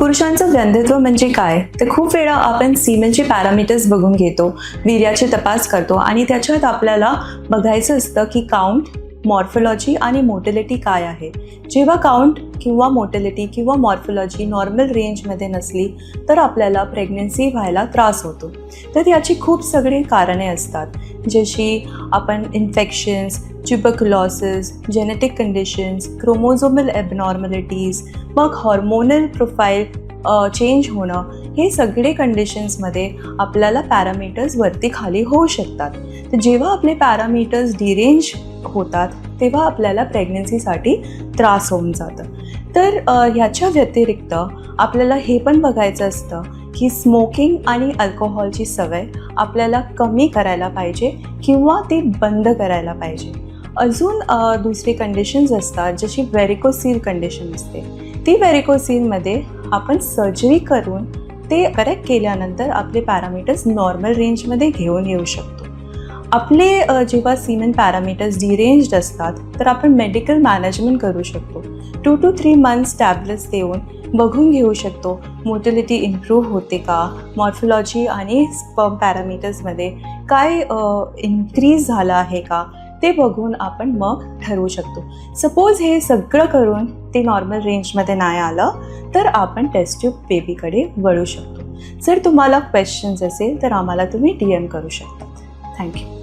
पुरुषांचं गंधत्व म्हणजे काय? तर खूप वेळा आपण सीमेनचे पॅरामीटर्स बघून घेतो वीर्याची तपास करतो आणि त्याच्यात आपल्याला बघायचं असतं की काउंट मॉर्फॉलॉजी आणि मोटिलिटी काय आहे? जेव्हा काउंट किंवा मोटिलिटी किंवा मॉर्फॉलॉजी नॉर्मल रेंजमध्ये नसली तर आपल्याला प्रेग्नन्सी व्हायला त्रास होतो. तर याची खूप सगळी कारणे असतात जशी आपण infections tuberculosis genetic conditions chromosomal abnormalities मग हॉर्मोनल प्रोफाईल चेंज होणं हे सगळे कंडिशन्समध्ये आपल्याला पॅरामीटर्स वरती खाली होऊ शकतात. तर जेव्हा आपले पॅरामीटर्स डिरेंज होतात तेव्हा आपल्याला प्रेग्नन्सीसाठी त्रास होऊन जातं. तर ह्याच्या व्यतिरिक्त आपल्याला हे पण बघायचं असतं की स्मोकिंग आणि अल्कोहोलची सवय आपल्याला कमी करायला पाहिजे किंवा ती बंद करायला पाहिजे. अजून दुसरी कंडिशन्स असतात जशी व्हेरिकोसील कंडिशन असते. ती व्हेरिकोसीलमध्ये आपण सर्जरी करून ते करेक्ट केल्यानंतर आपले पॅरामीटर्स नॉर्मल रेंजमध्ये घेऊन येऊ शकतो. आपले जेव्हा सीमेन पॅरामीटर्स डिरेंज्ड असतात तर आपण मेडिकल मॅनेजमेंट करू शकतो. Two two three months tablets देऊन बघून घेऊ शकतो मोटिलिटी इम्प्रूव्ह होते का मॉर्फोलॉजी आणि स्पर्म पॅरामीटर्समध्ये काय इन्क्रीज झालं आहे का ते बघून आपण मग ठरवू शकतो. सपोज हे सगळं करून ते नॉर्मल रेंजमध्ये नाही आलं तर आपण टेस्ट ट्यूब बेबीकडे वळू शकतो. जर तुम्हाला क्वेश्चन्स असेल तर आम्हाला तुम्ही डी एम करू शकता. थँक्यू